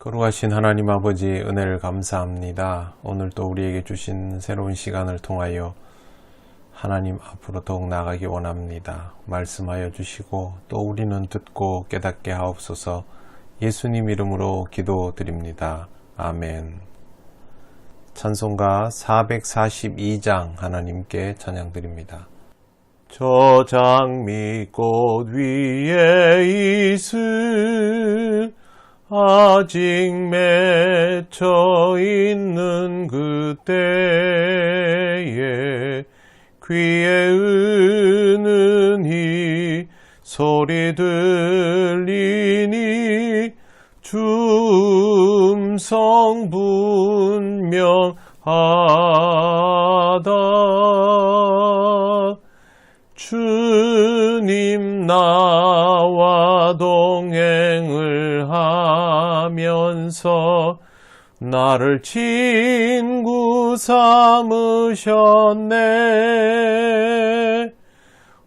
거룩하신 하나님 아버지 은혜를 감사합니다. 오늘 또 우리에게 주신 새로운 시간을 통하여 하나님 앞으로 더욱 나가기 원합니다. 말씀하여 주시고 또 우리는 듣고 깨닫게 하옵소서 예수님 이름으로 기도드립니다. 아멘. 찬송가 442장 하나님께 찬양드립니다. 저 장미꽃 위에 있을 아직 맺혀 있는 그때에 귀에 은은히 소리 들리니 줌성 분명하 하면서 나를 친구 삼으셨네.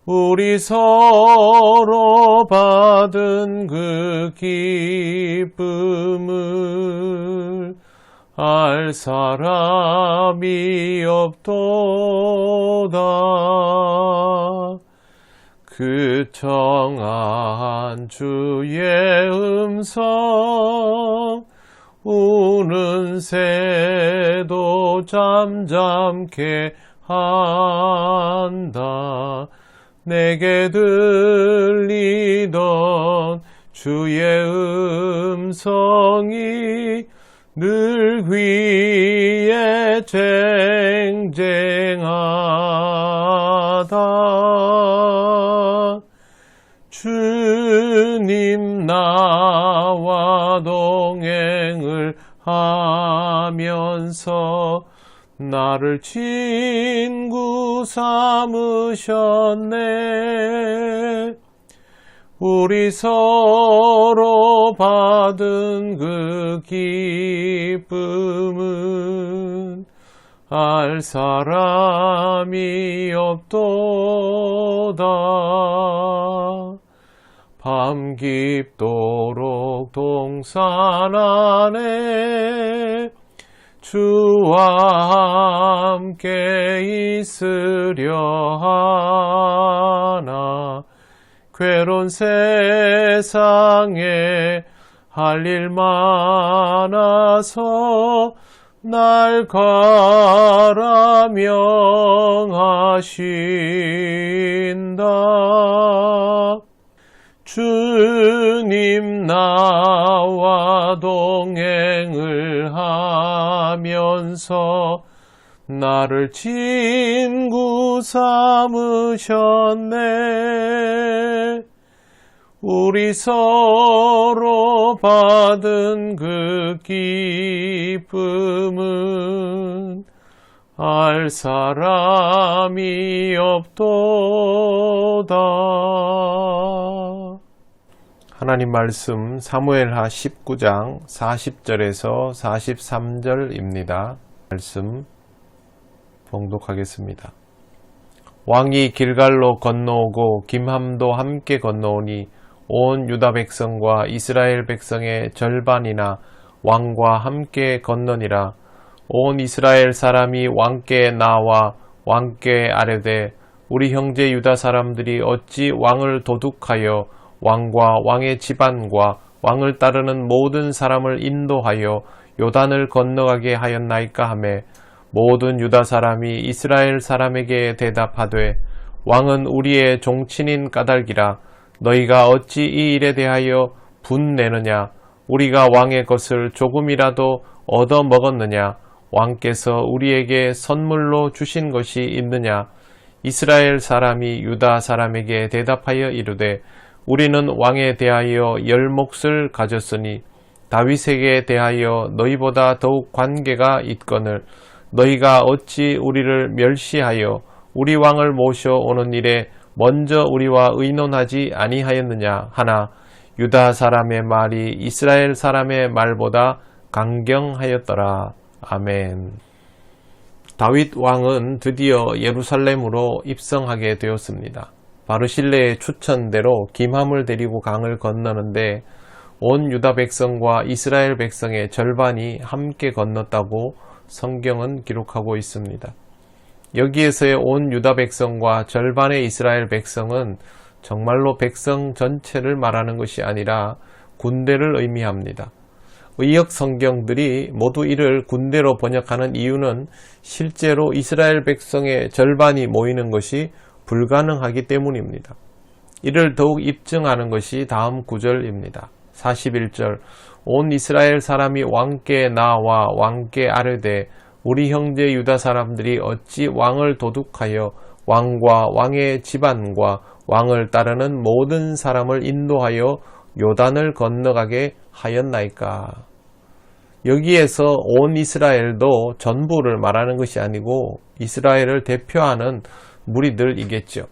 우리 서로 받은 그 기쁨을 알 사람이 없도다. 그 청한 주의 음성 우는 새도 잠잠케 한다. 내게 들리던 주의 음성이 늘 귀에 쟁쟁하 하면서 나를 친구 삼으셨네. 우리 서로 받은 그 기쁨은 알 사람이 없도다. 밤 깊도록 동산 안에 주와 함께 있으려 하나 괴로운 세상에 할 일 많아서 날 가라 명하신다. 주님 나와 동행을 하면서 나를 친구 삼으셨네. 우리 서로 받은 그 기쁨은 알 사람이 없도다. 하나님 말씀 사무엘하 19장 40절에서 43절입니다. 말씀 봉독하겠습니다. 왕이 길갈로 건너오고 김함도 함께 건너오니 온 유다 백성과 이스라엘 백성의 절반이나 왕과 함께 건너니라 온 이스라엘 사람이 왕께 나와 왕께 아뢰되 우리 형제 유다 사람들이 어찌 왕을 도둑하여 왕과 왕의 집안과 왕을 따르는 모든 사람을 인도하여 요단을 건너가게 하였나이까 하매 모든 유다 사람이 이스라엘 사람에게 대답하되 왕은 우리의 종친인 까닭이라 너희가 어찌 이 일에 대하여 분내느냐? 우리가 왕의 것을 조금이라도 얻어 먹었느냐? 왕께서 우리에게 선물로 주신 것이 있느냐? 이스라엘 사람이 유다 사람에게 대답하여 이르되 우리는 왕에 대하여 열 몫을 가졌으니 다윗에게 대하여 너희보다 더욱 관계가 있거늘 너희가 어찌 우리를 멸시하여 우리 왕을 모셔오는 일에 먼저 우리와 의논하지 아니하였느냐 하나 유다 사람의 말이 이스라엘 사람의 말보다 강경하였더라. 아멘. 다윗 왕은 드디어 예루살렘으로 입성하게 되었습니다. 바르실레의 추천대로 김함을 데리고 강을 건너는데 온 유다 백성과 이스라엘 백성의 절반이 함께 건넜다고 성경은 기록하고 있습니다. 여기에서의 온 유다 백성과 절반의 이스라엘 백성은 정말로 백성 전체를 말하는 것이 아니라 군대를 의미합니다. 의역 성경들이 모두 이를 군대로 번역하는 이유는 실제로 이스라엘 백성의 절반이 모이는 것이 불가능하기 때문입니다. 이를 더욱 입증하는 것이 다음 구절입니다. 41절 온 이스라엘 사람이 왕께 나와 왕께 아뢰되 우리 형제 유다 사람들이 어찌 왕을 도둑하여 왕과 왕의 집안과 왕을 따르는 모든 사람을 인도하여 요단을 건너가게 하였나이까. 여기에서 온 이스라엘도 전부를 말하는 것이 아니고 이스라엘을 대표하는 무리들 이겠죠.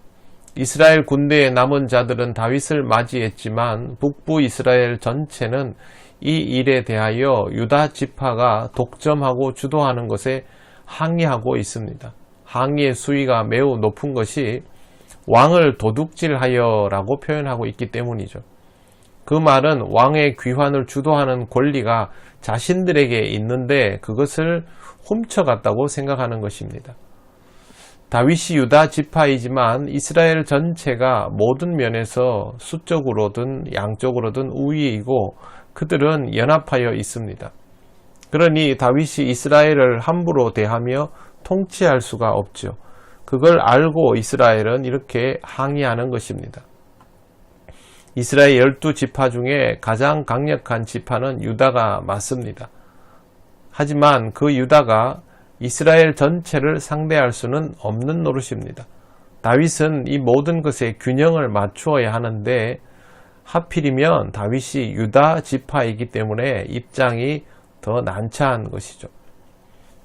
이스라엘 군대의 남은 자들은 다윗을 맞이했지만 북부 이스라엘 전체는 이 일에 대하여 유다 지파가 독점하고 주도하는 것에 항의하고 있습니다. 항의의 수위가 매우 높은 것이 왕을 도둑질하여 라고 표현하고 있기 때문이죠. 그 말은 왕의 귀환을 주도하는 권리가 자신들에게 있는데 그것을 훔쳐갔다고 생각하는 것입니다. 다윗이 유다 지파이지만 이스라엘 전체가 모든 면에서 수적으로든 양적으로든 우위이고 그들은 연합하여 있습니다. 그러니 다윗이 이스라엘을 함부로 대하며 통치할 수가 없죠. 그걸 알고 이스라엘은 이렇게 항의하는 것입니다. 이스라엘 열두 지파 중에 가장 강력한 지파는 유다가 맞습니다. 하지만 그 유다가 이스라엘 전체를 상대할 수는 없는 노릇입니다. 다윗은 이 모든 것에 균형을 맞추어야 하는데 하필이면 다윗이 유다 지파이기 때문에 입장이 더 난처한 것이죠.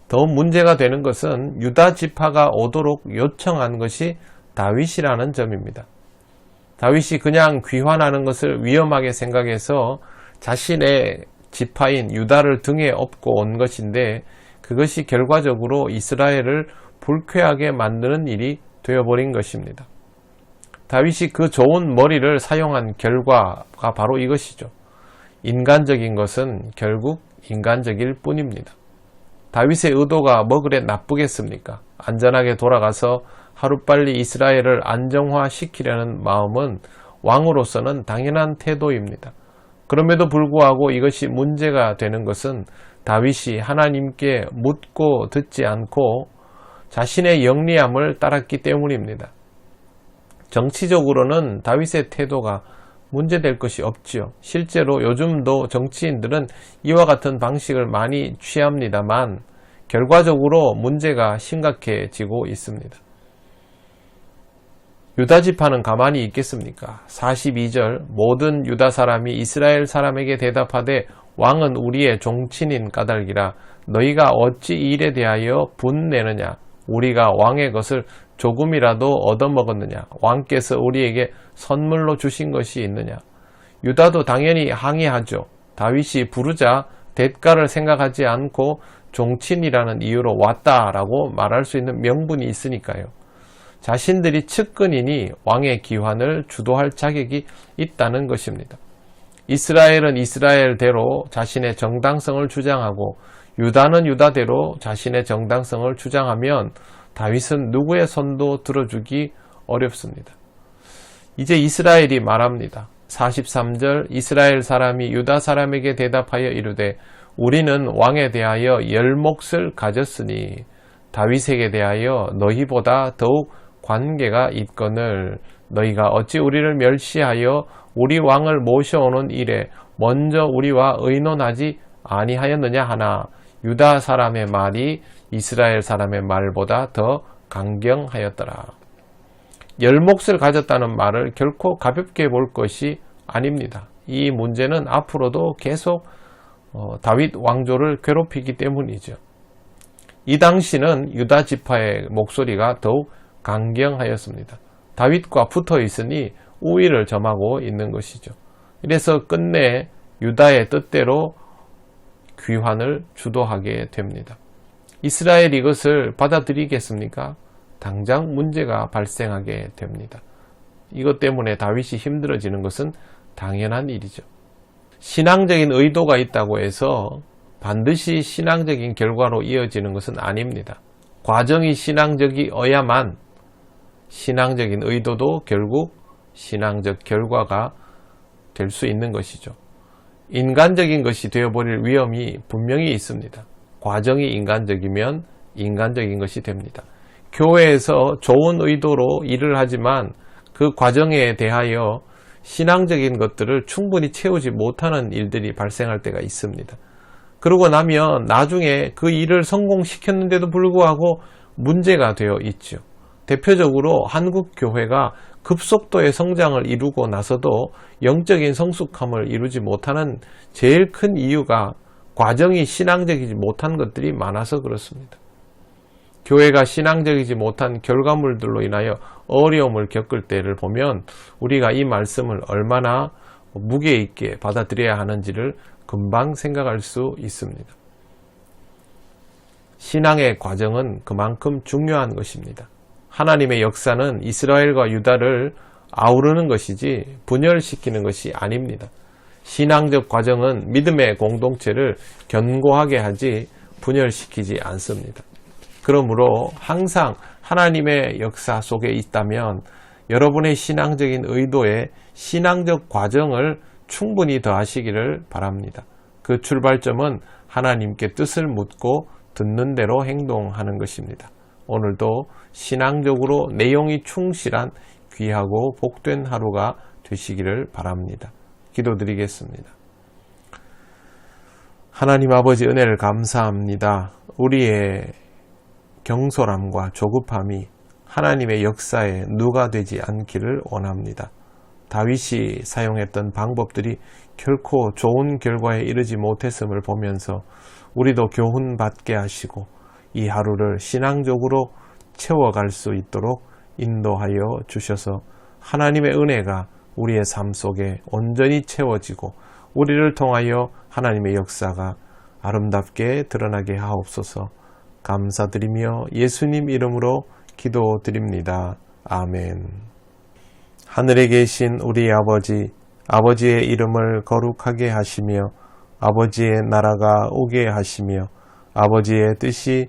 더 문제가 되는 것은 유다 지파가 오도록 요청한 것이 다윗이라는 점입니다. 다윗이 그냥 귀환하는 것을 위험하게 생각해서 자신의 지파인 유다를 등에 업고 온 것인데 그것이 결과적으로 이스라엘을 불쾌하게 만드는 일이 되어버린 것입니다. 다윗이 그 좋은 머리를 사용한 결과가 바로 이것이죠. 인간적인 것은 결국 인간적일 뿐입니다. 다윗의 의도가 뭐 그래 나쁘겠습니까? 안전하게 돌아가서 하루빨리 이스라엘을 안정화시키려는 마음은 왕으로서는 당연한 태도입니다. 그럼에도 불구하고 이것이 문제가 되는 것은 다윗이 하나님께 묻고 듣지 않고 자신의 영리함을 따랐기 때문입니다. 정치적으로는 다윗의 태도가 문제될 것이 없지요. 실제로 요즘도 정치인들은 이와 같은 방식을 많이 취합니다만 결과적으로 문제가 심각해지고 있습니다. 유다 지파는 가만히 있겠습니까? 42절 모든 유다 사람이 이스라엘 사람에게 대답하되 왕은 우리의 종친인 까닭이라 너희가 어찌 이 일에 대하여 분내느냐? 우리가 왕의 것을 조금이라도 얻어먹었느냐? 왕께서 우리에게 선물로 주신 것이 있느냐? 유다도 당연히 항의하죠. 다윗이 부르자 대가를 생각하지 않고 종친이라는 이유로 왔다라고 말할 수 있는 명분이 있으니까요. 자신들이 측근이니 왕의 기환을 주도할 자격이 있다는 것입니다. 이스라엘은 이스라엘대로 자신의 정당성을 주장하고 유다는 유다대로 자신의 정당성을 주장하면 다윗은 누구의 손도 들어주기 어렵습니다. 이제 이스라엘이 말합니다. 43절 이스라엘 사람이 유다 사람에게 대답하여 이르되 우리는 왕에 대하여 열 몫을 가졌으니 다윗에게 대하여 너희보다 더욱 관계가 있거늘 너희가 어찌 우리를 멸시하여 우리 왕을 모셔오는 일에 먼저 우리와 의논하지 아니하였느냐 하나 유다 사람의 말이 이스라엘 사람의 말보다 더 강경하였더라. 열몫을 가졌다는 말을 결코 가볍게 볼 것이 아닙니다. 이 문제는 앞으로도 계속 어, 다윗 왕조를 괴롭히기 때문이죠. 이 당시는 유다 지파의 목소리가 더욱 강경하였습니다. 다윗과 붙어 있으니 우위를 점하고 있는 것이죠. 그래서 끝내 유다의 뜻대로 귀환을 주도하게 됩니다. 이스라엘 이것을 받아들이겠습니까? 당장 문제가 발생하게 됩니다. 이것 때문에 다윗이 힘들어지는 것은 당연한 일이죠. 신앙적인 의도가 있다고 해서 반드시 신앙적인 결과로 이어지는 것은 아닙니다. 과정이 신앙적이어야만 신앙적인 의도도 결국 신앙적 결과가 될 수 있는 것이죠. 인간적인 것이 되어버릴 위험이 분명히 있습니다. 과정이 인간적이면 인간적인 것이 됩니다. 교회에서 좋은 의도로 일을 하지만 그 과정에 대하여 신앙적인 것들을 충분히 채우지 못하는 일들이 발생할 때가 있습니다. 그러고 나면 나중에 그 일을 성공시켰는데도 불구하고 문제가 되어 있죠. 대표적으로 한국 교회가 급속도의 성장을 이루고 나서도 영적인 성숙함을 이루지 못하는 제일 큰 이유가 과정이 신앙적이지 못한 것들이 많아서 그렇습니다. 교회가 신앙적이지 못한 결과물들로 인하여 어려움을 겪을 때를 보면 우리가 이 말씀을 얼마나 무게 있게 받아들여야 하는지를 금방 생각할 수 있습니다. 신앙의 과정은 그만큼 중요한 것입니다. 하나님의 역사는 이스라엘과 유다를 아우르는 것이지 분열시키는 것이 아닙니다. 신앙적 과정은 믿음의 공동체를 견고하게 하지 분열시키지 않습니다. 그러므로 항상 하나님의 역사 속에 있다면 여러분의 신앙적인 의도에 신앙적 과정을 충분히 더하시기를 바랍니다. 그 출발점은 하나님께 뜻을 묻고 듣는 대로 행동하는 것입니다. 오늘도 신앙적으로 내용이 충실한 귀하고 복된 하루가 되시기를 바랍니다. 기도드리겠습니다. 하나님 아버지 은혜를 감사합니다. 우리의 경솔함과 조급함이 하나님의 역사에 누가 되지 않기를 원합니다. 다윗이 사용했던 방법들이 결코 좋은 결과에 이르지 못했음을 보면서 우리도 교훈 받게 하시고 이 하루를 신앙적으로 채워갈 수 있도록 인도하여 주셔서 하나님의 은혜가 우리의 삶 속에 온전히 채워지고 우리를 통하여 하나님의 역사가 아름답게 드러나게 하옵소서 감사드리며 예수님 이름으로 기도드립니다. 아멘. 하늘에 계신 우리 아버지, 아버지의 이름을 거룩하게 하시며 아버지의 나라가 오게 하시며 아버지의 뜻이